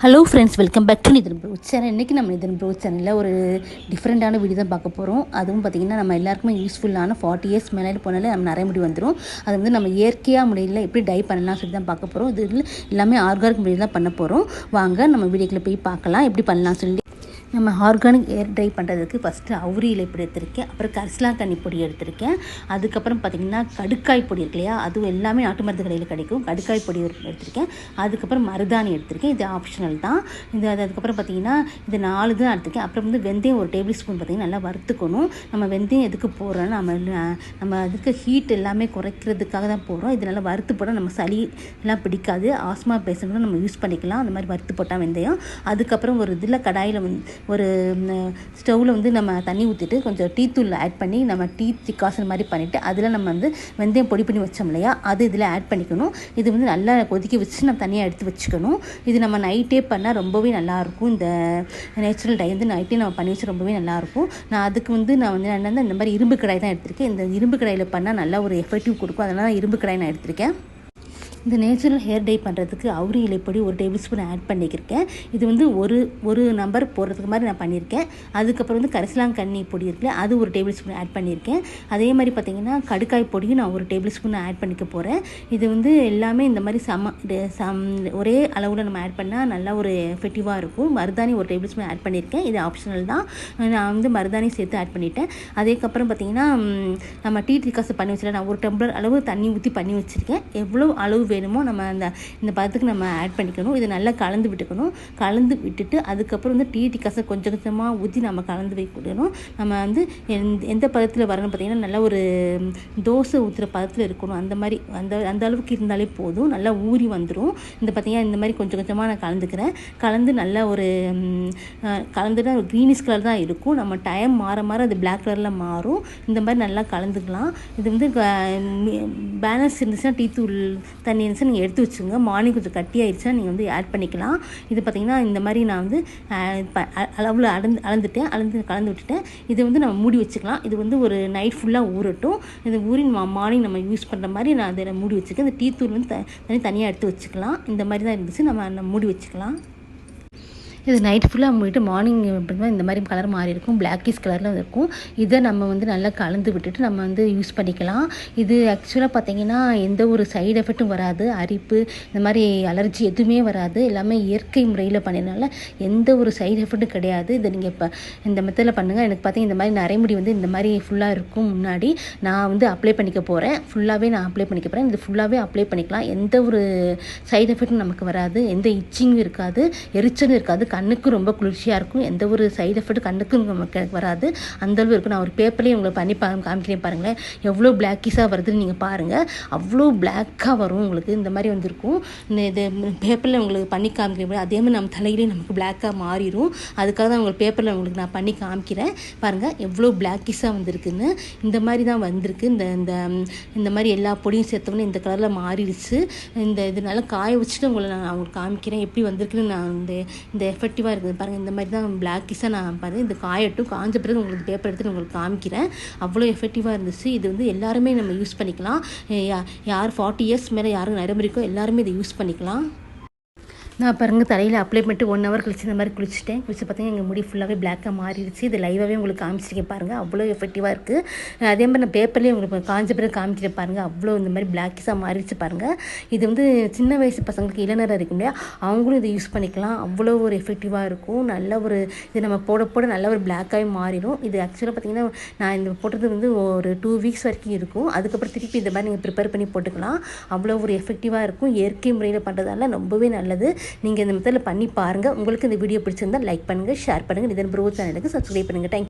Hello friends welcome back to Nithan bro channel இன்றைக்கி நம்ம Nitin bro சேனலில் ஒரு டிஃப்ரெண்ட்டான வீடியோ தான் பார்க்க போகிறோம் அதுவும் பார்த்திங்கன்னா நம்ம எல்லாருக்குமே யூஸ்ஃபுல்லான ஃபார்ட்டி இயர்ஸ் மேலே போனாலே நம்ம நிறைய முடி வந்துடும் அது வந்து நம்ம இயற்கையாக முறையில் எப்படி டை பண்ணலாம் சொல்லி தான் பார்க்க போகிறோம் இது எல்லாமே ஆர்கானிக் முறையில் தான் பண்ண போகிறோம் வாங்க நம்ம வீடியோக்குள்ளே போய் பார்க்கலாம். எப்படி பண்ணலாம் சொல்லி நம்ம ஆர்கானிக் ஏர் ட்ரை பண்ணுறதுக்கு ஃபஸ்ட்டு அவுரி இலை பொடி எடுத்திருக்கேன். அப்புறம் கரிசலா தண்ணி பொடி எடுத்திருக்கேன். அதுக்கப்புறம் பார்த்திங்கன்னா கடுக்காய் பொடி இருக்கு இல்லையா? அதுவும் எல்லாமே நாட்டு மருந்து கடையில் கிடைக்கும். கடுக்காய் பொடி எடுத்திருக்கேன். அதுக்கப்புறம் மருதாணி எடுத்திருக்கேன். இது ஆப்ஷனல் தான். இது அது அதுக்கப்புறம் பார்த்திங்கன்னா இது நாலு தான் எடுத்திருக்கேன். அப்புறம் வந்து வெந்தயம் ஒரு டேபிள் ஸ்பூன் பார்த்திங்கன்னா நல்லா வறுத்துக்கணும். நம்ம வெந்தயம் எதுக்கு போடுறோம் நம்ம நம்ம அதுக்கு ஹீட் எல்லாமே குறைக்கிறதுக்காக தான் போடுறோம். இது நல்லா வறுத்து போட்டால் நம்ம சளி எல்லாம் பிடிக்காது. ஆஸ்மா பேஷண்ட்டும் நம்ம யூஸ் பண்ணிக்கலாம். அந்த மாதிரி வறுத்து போட்டால் வெந்தயம். அதுக்கப்புறம் ஒரு இதில் கடாயில் வந்து ஒரு ஸ்டவ்வில் வந்து நம்ம தண்ணி ஊற்றிட்டு கொஞ்சம் டீ தூள் ஆட் பண்ணி நம்ம டீ திக்காசன் மாதிரி பண்ணிவிட்டு அதில் நம்ம வந்து வெந்தயம் பொடி பண்ணி வச்சோம் இல்லையா? அது இதில் ஆட் பண்ணிக்கணும். இது வந்து நல்லா கொதிக்க வச்சு நம்ம தனியாக எடுத்து வச்சுக்கணும். இது நம்ம நைட்டே பண்ணால் ரொம்பவே நல்லாயிருக்கும் இந்த நேச்சுரல் டை வந்து நைட்டே நம்ம பண்ணி வச்சு ரொம்பவே நல்லாயிருக்கும் நான் அதுக்கு வந்து நான் வந்து என்னென்ன இந்த மாதிரி இரும்பு கடாய் தான் எடுத்திருக்கேன். இந்த இரும்பு கடாயில் பண்ணால் நல்லா ஒரு எஃபெக்டிவ் கொடுக்கும். அதனால் இரும்பு கடாய் நான் எடுத்திருக்கேன். இந்த நேச்சுரல் ஹேர் டை பண்ணுறதுக்கு அவுரி இலைப்பொடி ஒரு டேபிள் ஸ்பூன் ஆட் பண்ணிக்கிருக்கேன். இது வந்து ஒரு ஒரு நம்பர் போடுறதுக்கு மாதிரி நான் பண்ணியிருக்கேன் அதுக்கப்புறம் வந்து கரிசலாங்கண்ணி பொடி இருக்குல்ல அது ஒரு டேபிள் ஸ்பூன் ஆட் பண்ணியிருக்கேன் அதே மாதிரி பார்த்திங்கன்னா கடுக்காய் பொடியும் நான் ஒரு டேபிள் ஸ்பூன் ஆட் பண்ணிக்க போகிறேன் இது வந்து எல்லாமே இந்த மாதிரி சம சம் ஒரே அளவில் நம்ம ஆட் பண்ணால் நல்லா ஒரு எஃபெக்டிவாக இருக்கும். மருதாணி ஒரு டேபிள் ஸ்பூன் ஆட் பண்ணியிருக்கேன் இது ஆப்ஷனல் தான். நான் வந்து மருதாணி சேர்த்து ஆட் பண்ணிட்டேன். அதுக்கப்புறம் பார்த்திங்கன்னா நம்ம டீ காசு பண்ணி வச்சுருக்கேன் நான் ஒரு டம்ளர் அளவு தண்ணி ஊற்றி பண்ணி வச்சுருக்கேன். எவ்வளோ அளவு வேணுமோ நம்ம அந்த இந்த பதத்துக்கு நம்ம ஆட் பண்ணிக்கணும். இதை நல்லா கலந்து விட்டுக்கணும். கலந்து விட்டுட்டு அதுக்கப்புறம் வந்து டீ டிகாசை கொஞ்சம் கொஞ்சமாக ஊற்றி நம்ம கலந்து வைக்கணும் நம்ம வந்து எந்த பதத்தில் வரணும் பார்த்திங்கன்னா நல்லா ஒரு தோசை ஊற்றுற பதத்தில் இருக்கணும். அந்த மாதிரி அந்த அந்த அளவுக்கு இருந்தாலே போதும். நல்லா ஊறி வந்துடும் இந்த பார்த்திங்கன்னா இந்த மாதிரி கொஞ்சம் கொஞ்சமாக நான் கலந்துக்கிறேன். கலந்து நல்லா ஒரு கலந்துட்டா ஒரு க்ரீனிஷ் கலர் தான் இருக்கும். நம்ம டைம் மாற மாற அது பிளாக் கலரில் மாறும். இந்த மாதிரி நல்லா கலந்துக்கலாம். இது வந்து பேலன்ஸ் இருந்துச்சுன்னா டீ தூள் தண்ணி இருந்துச்சுன்னா நீங்கள் எடுத்து வச்சுங்க மார்னிங் கொஞ்சம் கட்டி ஆயிடுச்சா நீங்கள் வந்து ஆட் பண்ணிக்கலாம். இது பார்த்திங்கன்னா இந்த மாதிரி நான் வந்து அளவில் அளந்து அளந்துட்டேன். அளந்து கலந்து விட்டுட்டேன். இதை வந்து நம்ம மூடி வச்சுக்கலாம். இது வந்து ஒரு நைட் ஃபுல்லாக ஊறட்டும். இந்த ஊறி மார்னிங் நம்ம யூஸ் பண்ணுற மாதிரி நான் அதை மூடி வச்சுக்கேன் இந்த டீ தூள் வந்து தனி தனியாக எடுத்து வச்சுக்கலாம். இந்த மாதிரி தான் இருந்துச்சு. நம்ம மூடி வச்சுக்கலாம். இது நைட் ஃபுல்லாக மூடிட்டு மார்னிங் அப்படின்னா இந்த மாதிரி கலர் மாறி இருக்கும். பிளாக்கிஸ் கலரில் இருக்கும். இதை நம்ம வந்து நல்லா கலந்து விட்டுட்டு நம்ம வந்து யூஸ் பண்ணிக்கலாம். இது ஆக்சுவலாக பார்த்திங்கன்னா எந்த ஒரு சைடு எஃபெக்ட்டும் வராது. அரிப்பு இந்த மாதிரி அலர்ஜி எதுவுமே வராது. எல்லாமே இயற்கை முறையில் பண்ணினால எந்த ஒரு சைடு எஃபெக்ட்டும் கிடையாது. இதை நீங்கள் இப்போ இந்த மெத்தடில் பண்ணுங்கள் எனக்கு பார்த்தீங்கன்னா இந்த மாதிரி நரைமுடி வந்து இந்த மாதிரி ஃபுல்லாக இருக்கும் முன்னாடி. நான் வந்து அப்ளை பண்ணிக்க போகிறேன் ஃபுல்லாகவே நான் அப்ளை பண்ணிக்க போகிறேன் இது ஃபுல்லாகவே அப்ளை பண்ணிக்கலாம். எந்த ஒரு சைடு எஃபெக்ட்டும் நமக்கு வராது. எந்த இச்சிங்கும் இருக்காது. எரிச்சலும் இருக்காது. கண்ணுக்கும் ரொம்ப குளிர்ச்சியாக இருக்கும். எந்த ஒரு சைடு எஃபெக்ட் கண்ணுக்கும் நமக்கு வராது. அந்தளவு இருக்கும். நான் ஒரு பேப்பர்லேயும் உங்களை பண்ணி பா காமிக்கிறேன் பாருங்களேன். எவ்வளோ பிளாக்கிஸாக வருதுன்னு நீங்கள் பாருங்கள் அவ்வளோ பிளாக்காக வரும் உங்களுக்கு. இந்த மாதிரி வந்திருக்கும். இந்த இது பேப்பரில் உங்களுக்கு பண்ணி காமிக்கிறேன் அதே மாதிரி நம்ம தலையிலேயே நமக்கு பிளாக்காக மாறிடும் அதுக்காக தான் உங்களுக்கு பேப்பரில் உங்களுக்கு நான் பண்ணி காமிக்கிறேன். பாருங்கள் எவ்வளோ பிளாக்கிஸாக வந்திருக்குன்னு. இந்த மாதிரி தான் வந்திருக்கு. இந்த இந்த இந்த மாதிரி எல்லா பொடியும் சேர்த்தவொன்னே இந்த கலரில் மாறிடுச்சு. இந்த இதனால காய வச்சுட்டு உங்களை நான் அவங்களுக்கு காமிக்கிறேன். எப்படி வந்திருக்குன்னு நான் இந்த இந்த எஃபெக்டிவாக இருக்குது. பாருங்கள் இந்த மாதிரி தான் பிளாக்கிஸாக நான் பாருங்கள் இந்த காயட்டும் காஞ்ச பிறகு உங்களுக்கு பேப்பர் எடுத்துகிட்டு உங்களுக்கு காமிக்கிறேன். அவ்வளோ எஃபெக்டிவாக இருந்துச்சு. இது வந்து எல்லாருமே நம்ம யூஸ் பண்ணிக்கலாம். யார் ஃபார்ட்டி இயர்ஸ் மேலே யாரும் நடைமுறைக்கோ எல்லாருமே இதை யூஸ் பண்ணிக்கலாம். நான் பாருங்க தலையில் அப்ளை பண்ணிட்டு ஒன் ஹவர் கழிச்சு இந்த மாதிரி குளிச்சுட்டேன். குளிச்சு பார்த்தீங்கன்னா எங்கள் முடி ஃபுல்லாகவே பிளாக்காக மாறிடுச்சு. இது லைவாகவே உங்களுக்கு காமிச்சிருக்கேன் பாருங்கள் அவ்வளோ எஃபெக்டிவாக இருக்குது அதே மாதிரி நான் பேப்பர்லேயே உங்களுக்கு காஞ்ச பிறகு காமிச்சிட்டு பாருங்கள் அவ்வளோ இந்த மாதிரி பிளாக்கிஸாக மாறிடுச்சு பாருங்கள் இது வந்து சின்ன வயசு பசங்களுக்கு இளநரம் இருக்கும் இல்லையா? அவங்களும் இதை யூஸ் பண்ணிக்கலாம். அவ்வளோ ஒரு எஃபெக்டிவாக இருக்கும். நல்ல ஒரு இது நம்ம போட போட நல்ல ஒரு பிளாக்காகவே மாறிடும். இது ஆக்சுவலாக பார்த்தீங்கன்னா நான் இந்த போட்டது வந்து ஒரு டூ வீக்ஸ் வரைக்கும் இருக்கும். அதுக்கப்புறம் திருப்பி இந்த மாதிரி நீங்கள் ப்ரிப்பேர் பண்ணி போட்டுக்கலாம். அவ்வளோ ஒரு எஃபெக்டிவாக இருக்கும். இயற்கை முறையில் பண்ணுறதால ரொம்பவே நல்லது. நீங்கள் இந்த மெத்தடில் பண்ணி பாருங்கள் உங்களுக்கு இந்த வீடியோ பிடிச்சிருந்தால் லைக் பண்ணுங்கள் ஷேர் பண்ணுங்கள் இதன் ப்ரோ சேனலுக்கு சப்ஸ்கிரைப் பண்ணுங்கள் தேங்க்